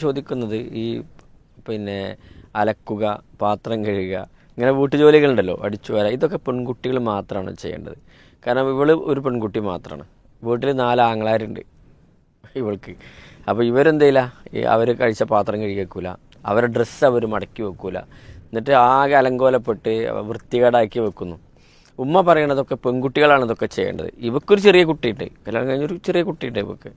ചോദിക്കുന്നത് ഈ പിന്നെ അലക്കുക പാത്രം കഴുകുക ഇങ്ങനെ വീട്ടുജോലികളുണ്ടല്ലോ അടിച്ചു വരാം ഇതൊക്കെ പെൺകുട്ടികൾ മാത്രമാണ് ചെയ്യേണ്ടത്. കാരണം ഇവൾ ഒരു പെൺകുട്ടി മാത്രമാണ് വീട്ടിൽ നാല് ആങ്ങളാരുണ്ട് ഇവൾക്ക്. അപ്പോൾ ഇവരെന്തേല? അവർ കഴിച്ച പാത്രം കഴുകി അവരെ ഡ്രസ്സ് അവർ മടക്കി വെക്കൂല. എന്നിട്ട് ആകെ അലങ്കോലപ്പെട്ട് വൃത്തികേടാക്കി വെക്കുന്നു. ഉമ്മ പറയണതൊക്കെ പെൺകുട്ടികളാണ് ഇതൊക്കെ ചെയ്യേണ്ടത്. ഇവക്കൊരു ചെറിയ കുട്ടിയുണ്ട്. കല്യാണം കഴിഞ്ഞൊരു ചെറിയ കുട്ടിയുണ്ട് ഇവക്ക്.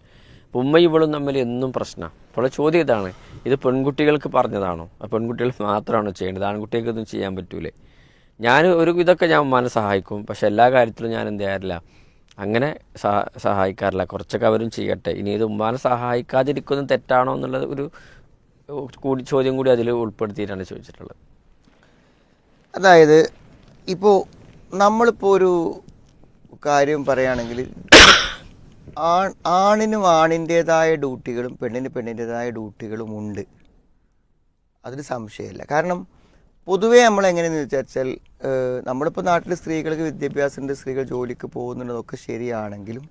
അപ്പോൾ ഉമ്മ ഇവളും തമ്മിൽ എന്നും പ്രശ്നമാണ് അപ്പോൾ ചോദ്യം ഇതാണ്. ഇത് പെൺകുട്ടികൾക്ക് പറഞ്ഞതാണോ? പെൺകുട്ടികൾ മാത്രമാണോ ചെയ്യേണ്ടത്? ആൺകുട്ടികൾക്കൊന്നും ചെയ്യാൻ പറ്റൂലേ. ഞാൻ ഒരു ഇതൊക്കെ ഞാൻ ഉമ്മാനെ സഹായിക്കും. പക്ഷെ എല്ലാ കാര്യത്തിലും ഞാൻ എന്ത് ചെയ്യാറില്ല. അങ്ങനെ സഹ- സഹായിക്കാറില്ല. കുറച്ചൊക്കെ അവരും ചെയ്യട്ടെ. ഇനി ഇത് ഉമ്മാനെ സഹായിക്കാതിരിക്കുന്നത് തെറ്റാണോ എന്നുള്ളത് ഒരു കൂടി ചോദ്യം കൂടി അതിൽ ഉൾപ്പെടുത്തിയിട്ടാണ് ചോദിച്ചിട്ടുള്ളത്. അതായത് ഇപ്പോൾ നമ്മളിപ്പോൾ ഒരു കാര്യം പറയുകയാണെങ്കിൽ ആണിനും ആണിന്റേതായ ഡ്യൂട്ടികളും പെണ്ണിന് പെണ്ണിന്റേതായ ഡ്യൂട്ടികളും ഉണ്ട്. അതിൽ സംശയമില്ല. കാരണം പൊതുവേ നമ്മൾ എങ്ങനെയെന്ന് വിചാരിച്ചാൽ ഏഹ്, നമ്മളിപ്പോൾ നാട്ടിൽ സ്ത്രീകൾക്ക് വിദ്യാഭ്യാസമുണ്ട് സ്ത്രീകൾ ജോലിക്ക് പോകുന്നുണ്ടതൊക്കെ ശരിയാണെങ്കിലും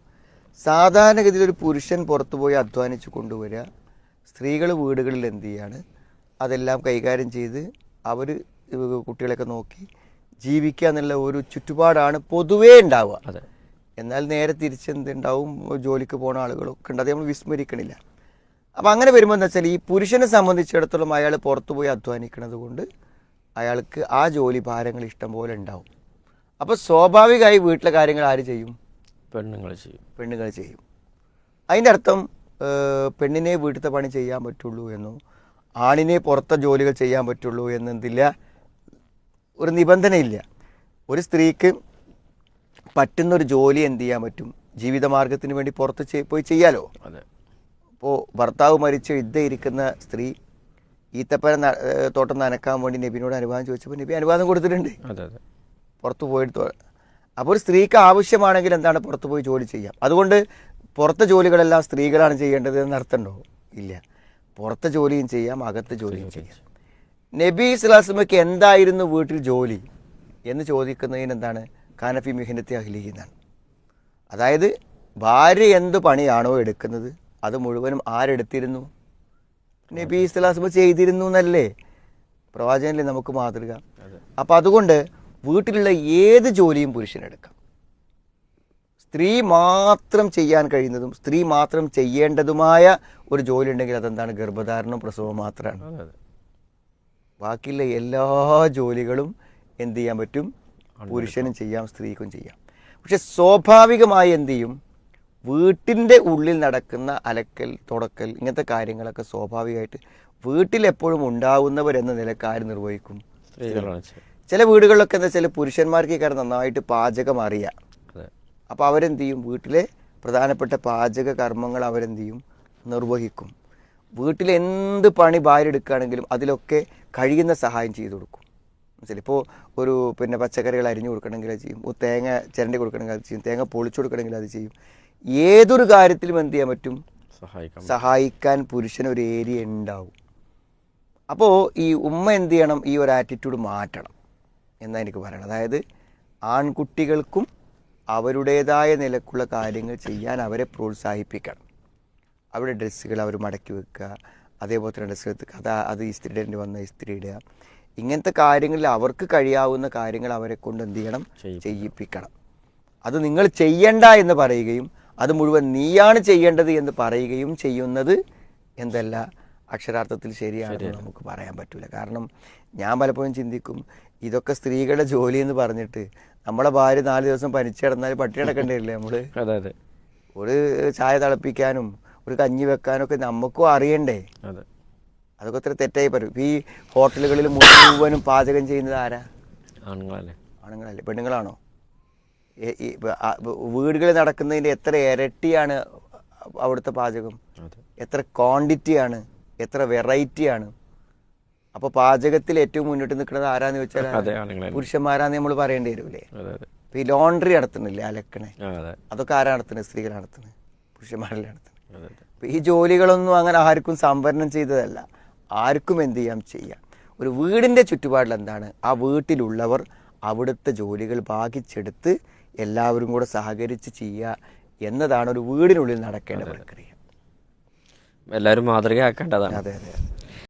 സാധാരണഗതിയിൽ ഒരു പുരുഷൻ പുറത്തു പോയി അധ്വാനിച്ച് കൊണ്ടുവരിക സ്ത്രീകൾ വീടുകളിൽ എന്ത് ചെയ്യാണ് അതെല്ലാം കൈകാര്യം ചെയ്ത് അവർ കുട്ടികളെയൊക്കെ നോക്കി ജീവിക്കുക എന്നുള്ള ഒരു ചുറ്റുപാടാണ് പൊതുവേ ഉണ്ടാവുക. എന്നാൽ നേരെ തിരിച്ചെന്തുണ്ടാവും? ജോലിക്ക് പോണ ആളുകളൊക്കെ ഉണ്ട്. അത് നമ്മൾ വിസ്മരിക്കണില്ല. അപ്പം അങ്ങനെ വരുമ്പോൾ എന്താ വെച്ചാൽ ഈ പുരുഷനെ സംബന്ധിച്ചിടത്തോളം അയാൾ പുറത്തു പോയി അധ്വാനിക്കുന്നത് കൊണ്ട് അയാൾക്ക് ആ ജോലി ഭാരങ്ങൾ ഇഷ്ടം പോലെ ഉണ്ടാവും. അപ്പോൾ സ്വാഭാവികമായി വീട്ടിലെ കാര്യങ്ങൾ ആര് ചെയ്യും? പെണ്ണുങ്ങൾ ചെയ്യും. പെണ്ണുങ്ങൾ ചെയ്യും. അതിന്റെ അർത്ഥം പെണ്ണിനെ വീട്ടിലത്തെ പണി ചെയ്യാൻ പറ്റുള്ളൂ എന്നോ ആണിനെ പുറത്തെ ജോലികൾ ചെയ്യാൻ പറ്റുള്ളൂ എന്നെന്തില്ല ഒരു നിബന്ധനയില്ല. ഒരു സ്ത്രീക്ക് പറ്റുന്ന ഒരു ജോലി എന്ത് ചെയ്യാൻ പറ്റും? ജീവിതമാർഗത്തിന് വേണ്ടി പുറത്ത് പോയി ചെയ്യാലോ? അതെ. അപ്പോൾ ഭർത്താവ് മരിച്ച യുദ്ധ ഇരിക്കുന്ന സ്ത്രീ ഈത്തപ്പന തോട്ടം നനക്കാൻ വേണ്ടി നബിനോട് അനുവാദം ചോദിച്ചപ്പോൾ നബി അനുവാദം കൊടുത്തിട്ടുണ്ട്. അതെ അതെ. പുറത്ത് പോയിട്ട് അപ്പോൾ ഒരു സ്ത്രീക്ക് ആവശ്യമാണെങ്കിൽ എന്താണ് പുറത്ത് പോയി ജോലി ചെയ്യാം? അതുകൊണ്ട് പുറത്തെ ജോലികളെല്ലാം സ്ത്രീകളാണ് ചെയ്യേണ്ടത് എന്ന് അർത്ഥമുണ്ടോ? ഇല്ല. പുറത്തെ ജോലിയും ചെയ്യാം അകത്തെ ജോലിയും ചെയ്യാം. നബി ഇസ്ലാസ്മയ്ക്ക് എന്തായിരുന്നു വീട്ടിൽ ജോലി എന്ന് ചോദിക്കുന്നതിന് എന്താണ്? കാനഫി മിഹിനത്തെ അഖിലി എന്നാണ് അതായത് ഭാര്യ എന്ത് പണിയാണോ എടുക്കുന്നത്? അത് മുഴുവനും ആരെടുത്തിരുന്നു? നബി ഇസ്ലാസ്മ ചെയ്തിരുന്നു എന്നല്ലേ? പ്രവാചകനല്ലേ നമുക്ക് മാതൃക. അപ്പം അതുകൊണ്ട് വീട്ടിലുള്ള ഏത് ജോലിയും പുരുഷനെടുക്കാം സ്ത്രീ മാത്രം ചെയ്യാൻ കഴിയുന്നതും സ്ത്രീ മാത്രം ചെയ്യേണ്ടതുമായ ഒരു ജോലി ഉണ്ടെങ്കിൽ അതെന്താണ്? ഗർഭധാരണം പ്രസവം മാത്രമാണ്. ബാക്കിയുള്ള എല്ലാ ജോലികളും എന്ത് ചെയ്യാൻ പറ്റും? പുരുഷനും ചെയ്യാം സ്ത്രീക്കും ചെയ്യാം. പക്ഷെ സ്വാഭാവികമായി എന്ത് ചെയ്യും? വീട്ടിന്റെ ഉള്ളിൽ നടക്കുന്ന അലക്കൽ തുടക്കൽ ഇങ്ങനത്തെ കാര്യങ്ങളൊക്കെ സ്വാഭാവികമായിട്ട് വീട്ടിലെപ്പോഴും ഉണ്ടാവുന്നവർ എന്ന നിലയ്ക്ക് ആര് നിർവഹിക്കും? ചില വീടുകളിലൊക്കെ എന്താ വെച്ചാൽ പുരുഷന്മാർക്ക് കാരണം നന്നായിട്ട് പാചകം അറിയാം. അപ്പോൾ അവരെന്ത് ചെയ്യും? വീട്ടിലെ പ്രധാനപ്പെട്ട പാചക കർമ്മങ്ങൾ അവരെന്ത് ചെയ്യും? നിർവഹിക്കും. വീട്ടിൽ എന്ത് പണി ഭാര്യ എടുക്കുകയാണെങ്കിലും അതിലൊക്കെ കഴിയുന്ന സഹായം ചെയ്തു കൊടുക്കും. ഇപ്പോൾ ഒരു പിന്നെ പച്ചക്കറികൾ അരിഞ്ഞു കൊടുക്കണമെങ്കിൽ അത് ചെയ്യും. തേങ്ങ ചിരണ്ടി കൊടുക്കണമെങ്കിൽ അത് ചെയ്യും. തേങ്ങ പൊളിച്ചു കൊടുക്കണമെങ്കിൽ അത് ചെയ്യും. ഏതൊരു കാര്യത്തിലും എന്ത് ചെയ്യാൻ പറ്റും? സഹായിക്കാം സഹായിക്കാൻ പുരുഷനൊരു ഏരിയ ഉണ്ടാവും. അപ്പോൾ ഈ ഉമ്മ എന്ത് ചെയ്യണം? ഈ ഒരു ആറ്റിറ്റ്യൂഡ് മാറ്റണം എന്നാണ് എനിക്ക് പറയണം അതായത് ആൺകുട്ടികൾക്കും അവരുടേതായ നിലക്കുള്ള കാര്യങ്ങൾ ചെയ്യാൻ അവരെ പ്രോത്സാഹിപ്പിക്കണം. അവരുടെ ഡ്രസ്സുകൾ അവർ മടക്കി വെക്കുക. അതേപോലെ തന്നെ ഡ്രസ്സുകൾ എടുത്ത് അത് അത് ഇസ്തിരി ഇടേണ്ടി വന്ന ഇസ്തിരി ഇടുക ഇങ്ങനത്തെ കാര്യങ്ങളിൽ അവർക്ക് കഴിയാവുന്ന കാര്യങ്ങൾ അവരെ കൊണ്ട് എന്ത് ചെയ്യണം? ചെയ്യിപ്പിക്കണം. അത് നിങ്ങൾ ചെയ്യണ്ട എന്ന് പറയുകയും അത് മുഴുവൻ നീയാണ് ചെയ്യേണ്ടത് എന്ന് പറയുകയും ചെയ്യുന്നത് എന്തല്ല? അക്ഷരാർത്ഥത്തിൽ ശരിയാണെന്ന് നമുക്ക് പറയാൻ പറ്റില്ല കാരണം ഞാൻ പലപ്പോഴും ചിന്തിക്കും ഇതൊക്കെ സ്ത്രീകളുടെ ജോലി എന്ന് പറഞ്ഞിട്ട് നമ്മളെ ഭാര്യ നാല് ദിവസം പനിച്ചു കിടന്നാൽ പട്ടി കിടക്കണ്ടേ നമ്മൾ ഒരു ചായ തിളപ്പിക്കാനും ഒരു കഞ്ഞി വെക്കാനൊക്കെ ഒക്കെ നമുക്കും അറിയണ്ടേ? അതൊക്കെ ഒത്തിരി തെറ്റായി പറയും. ഈ ഹോട്ടലുകളിൽ മുഴുവനും പാചകം ചെയ്യുന്നത് ആരാ? ആണുങ്ങളല്ലേ. ആണുങ്ങളല്ലേ. പെണ്ണുങ്ങളാണോ? വീടുകളിൽ നടക്കുന്നതിന്റെ എത്ര ഇരട്ടിയാണ് അവിടുത്തെ പാചകം? എത്ര ക്വാണ്ടിറ്റിയാണ്? എത്ര വെറൈറ്റിയാണ്? അപ്പോൾ പാചകത്തിൽ ഏറ്റവും മുന്നിട്ട് നിൽക്കുന്നത് ആരാന്ന് വെച്ചാൽ പുരുഷന്മാരാന്ന് നമ്മൾ പറയേണ്ടി അതെ ഇപ്പം ഈ ലോണ്ടറി നടത്തുന്നില്ലേ അലക്കണേ? അതെ. അതൊക്കെ ആരാ നടത്തുന്നത്? സ്ത്രീകൾ നടത്തുന്നത്. പുരുഷന്മാരല്ലേ നടത്തുന്നത്. ഈ ജോലികളൊന്നും അങ്ങനെ ആർക്കും സംവരണം ചെയ്തതല്ല. ആർക്കും എന്ത് ചെയ്യാം? ചെയ്യാം. ഒരു വീടിന്റെ ചുറ്റുപാടിൽ എന്താണ്? ആ വീട്ടിലുള്ളവർ അവിടുത്തെ ജോലികൾ ഭാഗിച്ചെടുത്ത് എല്ലാവരും കൂടെ സഹകരിച്ച് ചെയ്യുക എന്നതാണ് ഒരു വീടിനുള്ളിൽ നടക്കേണ്ട പ്രക്രിയ. എല്ലാവരും മാതൃകയാക്കേണ്ടതാണ്. അതെ അതെ.